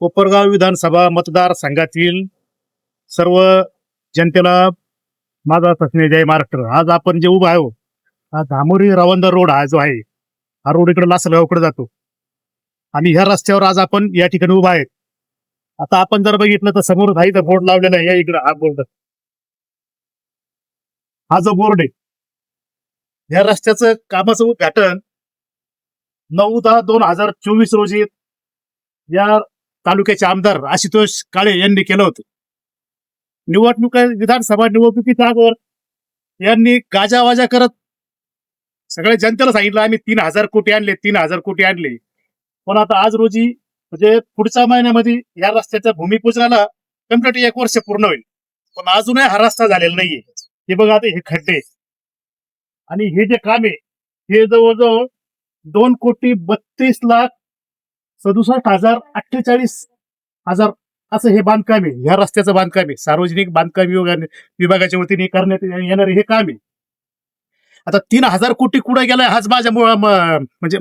कोपरगाव विधानसभा मतदारसंघातील सर्व जनतेला माझा तसने जय महाराष्ट्र. आज आपण जे उभा आहो हा धामोरी रवंदर रोड हा जो आहे हा रोड इकडे लासलगावकडे जातो. आणि ह्या रस्त्यावर आज आपण या ठिकाणी उभा आहेत. आता आपण जर बघितलं तर समोर हा तर बोर्ड लावलेला आहे या इकडे हा बोर्ड. हा जो बोर्ड आहे या रस्त्याचं कामाचं उद्घाटन नऊ दहा दोन हजार चोवीस रोजी या तालुक्याचे आमदार आशुतोष काळे यांनी केलं होतं. निवडणुका विधानसभा निवडणुकीच्या अगोदर यांनी गाजावाजा करत सगळ्या जनतेला सांगितलं आम्ही तीन हजार कोटी आणले तीन हजार कोटी आणले. पण आता आज रोजी म्हणजे पुढच्या महिन्यामध्ये या रस्त्याच्या भूमिपूजनाला कंप्लीट एक वर्ष पूर्ण होईल. पण अजूनही हा रस्ता झालेला नाहीये. हे बघा आता हे खड्डे आणि हे जे काम आहे हे जवळजवळ दोन कोटी बत्तीस लाख सदुसष्ट हजार अठ्ठेचाळीस हजार असं हे बांधकाम आहे. ह्या रस्त्याचं बांधकाम आहे. सार्वजनिक बांधकाम विभागा- विभागाच्या वतीने करण्यात येणारे हे काम आहे. आता तीन हजार कोटी कुठे गेलाय हाच माझ्या म्हणजे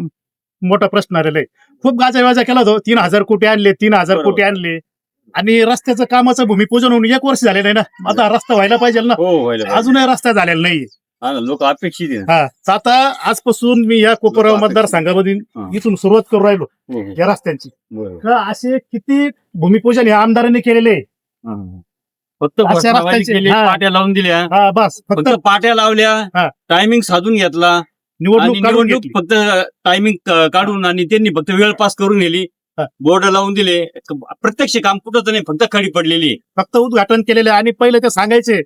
मोठा प्रश्न आलेला आहे. खूप गाजावाजा केला होता. तीन हजार कोटी आणले तीन हजार. कोटी आणले. आणि रस्त्याचं कामाचं भूमिपूजन होऊन एक वर्ष झालेलं आहे ना. आता रस्ता व्हायला पाहिजे ना. हो. अजूनही रस्ता झालेला नाही लोक अपेक्षित आहे. हा तर आता आजपासून मी या कोपराव लोकं मतदारसंघामध्ये हा. इथून सुरुवात करू राहिलो हो, हो. या रस्त्यांची बरोबर. तर असे किती भूमिपूजन या आमदारांनी केलेले आहे. हा, हा. फक्त अशा घोषणाबाजी रस्त्यांचे- केली हा. पाट्या लावून दिल्या हा बस फक्त फक्त पाट्या हा. लावल्या टायमिंग साधून घेतला आणि निवडणूक काढून निवडणूक घेतली. फक्त टायमिंग काढून आणि त्यांनी फक्त वेळ पास करून नेली हा. बोर्ड लावून दिले प्रत्यक्ष काम कुठं नाही फक्त खडी पडलेली. फक्त उद्घाटन केलेले आणि पहिले ते सांगायचे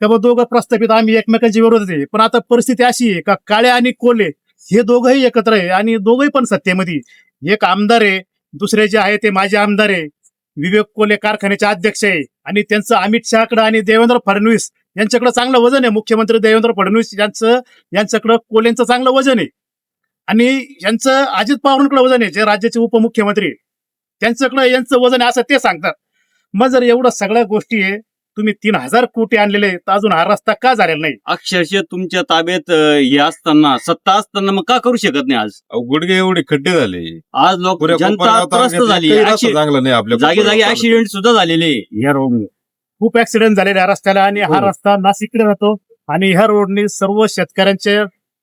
तेव्हा दोघं प्रस्थापित आम्ही एकमेकांच्या विरोधात आहे. पण आता परिस्थिती अशी आहे का काळे आणि कोले हे दोघंही एकत्र आहे आणि दोघंही पण सत्तेमध्ये एक आमदार आहे दुसरे जे आहे ते माझे आमदार आहे. विवेक कोले कारखान्याचे अध्यक्ष आहे. आणि त्यांचं अमित शहाकडे आणि देवेंद्र फडणवीस यांच्याकडे चांगलं वजन आहे. मुख्यमंत्री देवेंद्र फडणवीस यांचं यांच्याकडं कोलेंचं चांगलं वजन आहे. आणि यांचं अजित पवारांकडे वजन आहे जे राज्याचे उपमुख्यमंत्री त्यांच्याकडं त्यांच्याकडे यांचं वजन आहे असं ते सांगतात. मग जर एवढं सगळ्या गोष्टी आहे तुम्ही तीन हजार कोटी आणलेले तर अजून हा रस्ता का झालेला नाही? अक्षरशः तुमच्या ताब्यात अं, हे असताना सत्ता असताना मग का करू शकत नाही आज? अहो, गुडघे एवढे खड्डे झाले. आज लोक पुऱ्या जनता कोपरगाव त्रस्त तालुक्यात झाली. रस्ता चांगला नाही आपल्या जागी जागी कोपरगाव ऍक्सिडेंट सुद्धा झालेले. या रोड खूप ऍक्सिडेंट झालेले आहे रस्त्याला आणि हा हो. रस्ता नाशिककडे जातो आणि ह्या रोडनी सर्व शेतकऱ्यांचे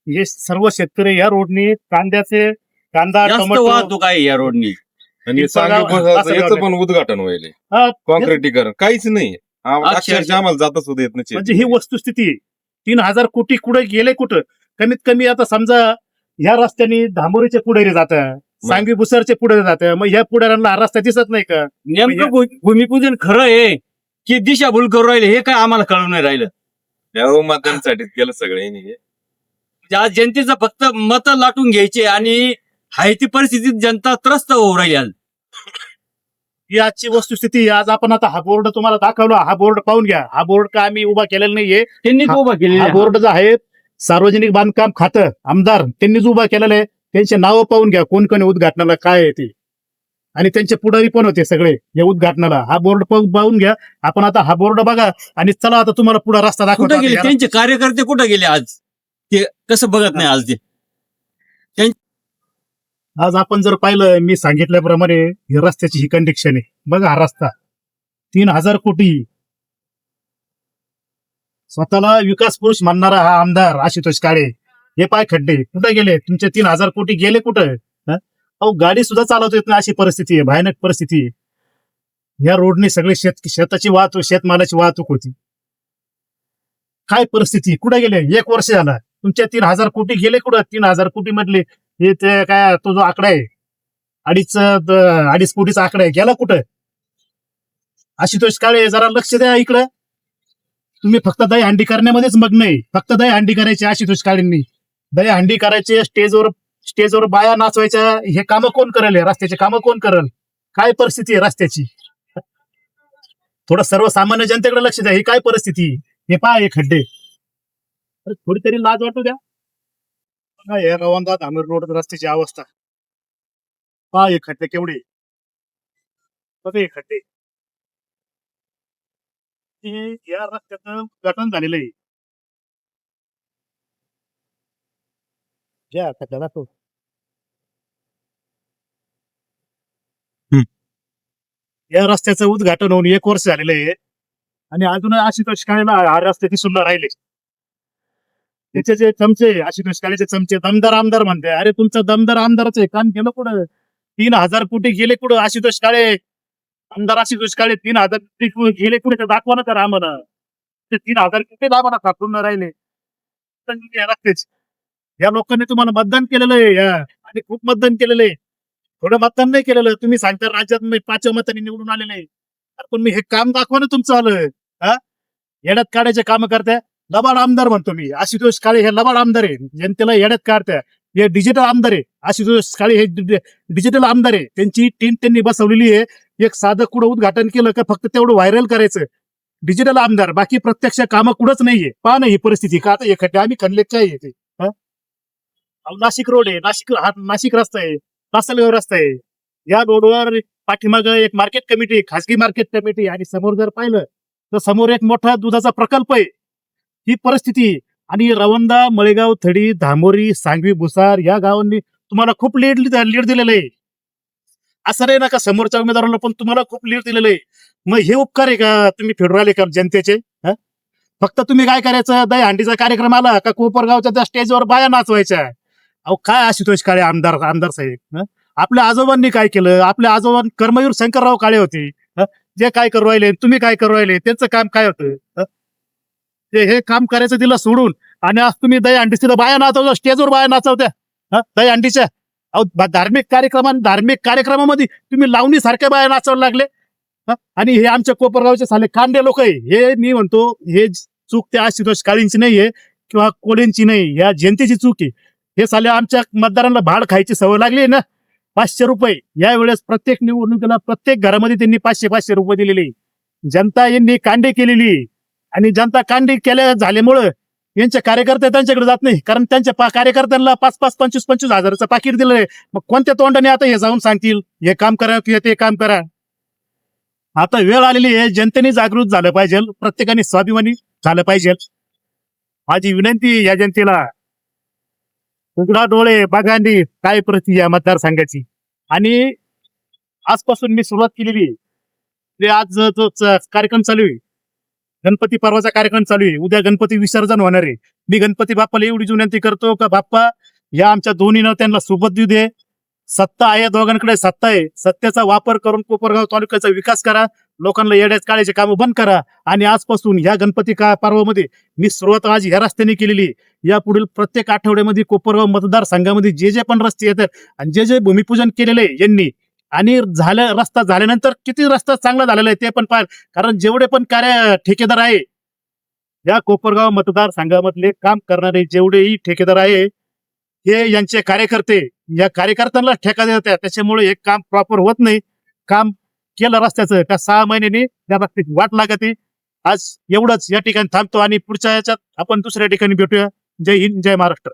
हे सर्व शेतकरी ह्या रोडनी कांद्याचे कांदा जास्त टोमॅटो वाहतूक आहे या रोडनी आणि सांगे याचं पण उद्घाटन व्हायले हा, कॉन्क्रिटीकरण काहीच नाही. अक्षरशः- आम्हाला जाता सुद्धा येत नाही म्हणजे ही वस्तुस्थिती आहे. तीन हजार कोटी कुठे गेले कुठं? कमीत कमी आता समजा ह्या रस्त्याने धामोरीचे पुढे जात सांगवी भुसरचे पुढे जात मग ह्या पुढाऱ्यांना हा रस्ता दिसत नाही का? नेमकं भू- भूमिपूजन खरं आहे की दिशाभूल करू राहिले हे काय आम्हाला कळून नाही राहिलं. त्या मतदानासाठीच केलं सगळ्यांनी हे. म्हणजे आज जनतेचं फक्त मत लाटून घ्यायचे आणि हाय ती परिस्थितीत जनता त्रस्त होऊ राहिली आज. ही आजची वस्तुस्थिती. आज आपण आता हा बोर्ड तुम्हाला दाखवला. हा बोर्ड पाहून घ्या. हा बोर्ड का आम्ही उभा केलेला नाहीये. त्यांनी उभा केलेली हा. बोर्ड जो आहे सार्वजनिक बांधकाम खातं आमदार त्यांनीच उभा केलेलं आहे. त्यांचे नावं पाहून घ्या. कोण कोण उद्घाटनाला काय आहे ते. आणि त्यांचे पुढारी पण होते सगळे या उद्घाटनाला. हा बोर्ड पाहून घ्या. आपण आता हा बोर्ड बघा. आणि चला आता तुम्हाला पुढे रस्ता दाखवतो. गेले. त्यांचे कार्यकर्ते कुठं गेले आज? ते कसं बघत नाही आज ते? आज आपण जर पाहिलं मी सांगितल्याप्रमाणे ही रस्त्याची ही कंडिक्शन आहे. बघा हा रस्ता. तीन हजार कोटी. स्वतःला विकास पुरुष मानणारा हा आमदार आशुतोष काळे. हे पाय खड्डे. कुठे गेले? तुमचे तीन हजार कोटी गेले कुठं? अहो गाडी सुद्धा चालवता येत नाही अशी परिस्थिती आहे. भयानक परिस्थिती आहे. या रोडने सगळे शेत शेताची वाहतूक शेतमालाची वाहतूक होती. काय परिस्थिती? कुठे गेले? एक वर्ष झाला. तुमच्या तीन हजार कोटी गेले कुठं? तीन हजार कोटी मधले. हे ते काय तो जो आकडा आहे अडीच अडीच कोटीचा आकडा आहे गेला कुठं? आशुतोष काळे जरा लक्ष द्या इकडं. तुम्ही फक्त दही हंडी करण्यामध्येच मग नाही फक्त दही हंडी करायची आशुतोष काळेंनी. दही हंडी करायचे स्टेजवर स्टेजवर बाया नाचवायच्या हे कामं कोण करेल? रस्त्याचे कामं कोण करेल? काय परिस्थिती आहे रस्त्याची? थोडं सर्वसामान्य जनतेकडे लक्ष द्या. ही काय परिस्थिती? हे पहा हे खड्डे. अरे थोडी तरी लाज वाटू द्या. हे रवंदा धामीर रोड रस्त्याची अवस्था. पहा हे खड्डे केवढे. बघा हे खड्डे. या रस्त्याचं गठन झालेलं आहे. घ्या खड्ड्याला तो. या रस्त्याचं उद्घाटन होऊन एक वर्ष झालेलं आहे. आणि अजून आशुतोष काळेला हा रस्ते ती सुद्धा राहिले. त्याचे जे चमचे आशुतोष काळेचे चमचे दमदार आमदार म्हणते. अरे तुमचं दमदार आमदारच आहे. काम केलं कुठं? तीन हजार कोटी गेले कुठं? आशुतोष काळे आमदार आशुतोष काळे तीन हजार गेले कुठे? ते दाखवा ना तर आम्हाला. ते तीन हजार कुठे दाखवा सापडून राहिले. लागतेच. या लोकांनी तुम्हाला मतदान केलेलं आहे. या. आणि खूप मतदान केलेलं आहे. थोडं मतदान नाही केलेलं. तुम्ही सांगता राज्यात पाचव्या मतांनी निवडून आलेले पण मी हे काम दाखवा ना तुमचं आलं. हा? येड्यात काढायचे काम करताय. लबाड आमदार म्हणतो मी. आशुतोष काळे हे लबाड आमदार आहे. जनतेला येड्यात काढताय हे डिजिटल आमदार आहे. आशुतोष काळे हे डिजिटल आमदार आहे. त्यांची टीम त्यांनी बसवलेली आहे. एक साधं कुठं उद्घाटन केलं का फक्त तेवढं व्हायरल करायचं? डिजिटल आमदार. बाकी प्रत्यक्ष कामं कुठंच नाहीये. पहा ना ही परिस्थिती. का आता एखाद्या आम्ही खणले काय येते नाशिक रोड आहे. नाशिक हा नाशिक रस्ता आहे. तासलगाव रस्ता आहे. या रोडवर पाठीमाग एक मार्केट कमिटी खासगी मार्केट कमिटी आणि समोर जर पाहिलं तर समोर एक मोठा दुधाचा प्रकल्प आहे. ही परिस्थिती आणि रवंदा मळेगाव थडी धामोरी सांगवी भुसार या गावांनी तुम्हाला खूप लीड लीड दिलेलं आहे. असं नाही ना का समोरच्या उमेदवाराला पण तुम्हाला खूप लीड दिलेलं आहे. मग हे उपकार आहे का? तुम्ही फेडून आले का जनतेचे? फक्त तुम्ही काय करायचं? दही हंडीचा कार्यक्रम आला का कोपरगावच्या त्या स्टेजवर बाया नाचवायच्या? अहो काय आशुतोष काळे आमदार आमदार साहेब आपल्या आजोबांनी काय केलं? आपल्या आजोबां कर्मवीर शंकरराव काळे होते. जे काय करू राहिले तुम्ही काय करू राहिले त्यांचं काम काय होतं? ते हे काम करायचं तिला सोडून. आणि आज तुम्ही दही अंडी तिथं बाया नाचवता स्टेजवर बाया नाचवत्या. हं? दही अंडीच्या. अहो धार्मिक कार्यक्रमा धार्मिक कार्यक्रमामध्ये तुम्ही लावणी सारख्या बाया नाचवायला लागले. आणि हे आमच्या कोपरगावचे साले कांडे लोक आहे. हे मी म्हणतो हे चूक त्या आशुतोष काळींची नाहीये किंवा कोळ्यांची नाही या जनतेची चूक आहे. हे साले आमच्या मतदारांना भाड खायची सवय लागली ना. पाचशे रुपये. यावेळेस प्रत्येक निवडणुकीला प्रत्येक घरामध्ये त्यांनी पाचशे पाचशे रुपये दिलेले. जनता यांनी कांडे केलेली. आहे. आणि जनता कांडी केल्या झाल्यामुळं यांचे कार्यकर्ते त्यांच्याकडे जात नाही. कारण त्यांच्या पा- कार्यकर्त्यांना पाच पाच पंचवीस पंचवीस हजाराचं पाकिट दिलंय मग कोणत्या तोंडाने आता हे जाऊन सांगतील? हे काम करा किंवा ते काम करा? आता वेळ आलेली आहे. जनतेने जागृत झालं पाहिजे. प्रत्येकाने स्वाभिमानी झालं पाहिजे. माझी विनंती या जनतेला. उघडा डोळे बागांडी काय प्रति या मतदारसंघाची? आणि आजपासून मी सुरुवात केलेली ते आज जो कार्यक्रम चालू आहे गणपती पर्वाचा कार्यक्रम चालू आहे. उद्या गणपती विसर्जन होणार आहे. मी गणपती बाप्पाला एवढी विनंती करतो का बाप्पा या आमच्या दोन्हीनं त्यांना सोबत देऊ दे. सत्ता आहे दोघांकडे सत्ता आहे. सत्तेचा वापर करून कोपरगाव तालुक्याचा विकास करा. लोकांना येड्याच काळाचे काम बंद करा. आणि आजपासून या गणपती का पर्वामध्ये मी सुरुवात आज ह्या रस्त्याने केलेली या पुढील प्रत्येक आठवड्यामध्ये कोपरगाव मतदारसंघामध्ये जे जे पण रस्ते येतात आणि जे जे भूमिपूजन केलेले आहे यांनी आणि झालं रस्ता झाल्यानंतर किती रस्ता चांगला झालेला आहे ते पण पार कारण जेवढे पण कार्य ठेकेदार आहे या कोपरगाव मतदारसंघामधले काम करणारे जेवढेही ठेकेदार आहे हे यांचे कार्यकर्ते या कार्यकर्त्यांना ठेका देतात. त्याच्यामुळे हे काम प्रॉपर होत नाही. काम केलं रस्त्याचं त्या सहा महिन्यांनी त्या रस्त्याची वाट लागते. आज एवढंच या ठिकाणी थांबतो आणि पुढच्या याच्यात आपण दुसऱ्या ठिकाणी भेटूया. जय हिंद जय महाराष्ट्र.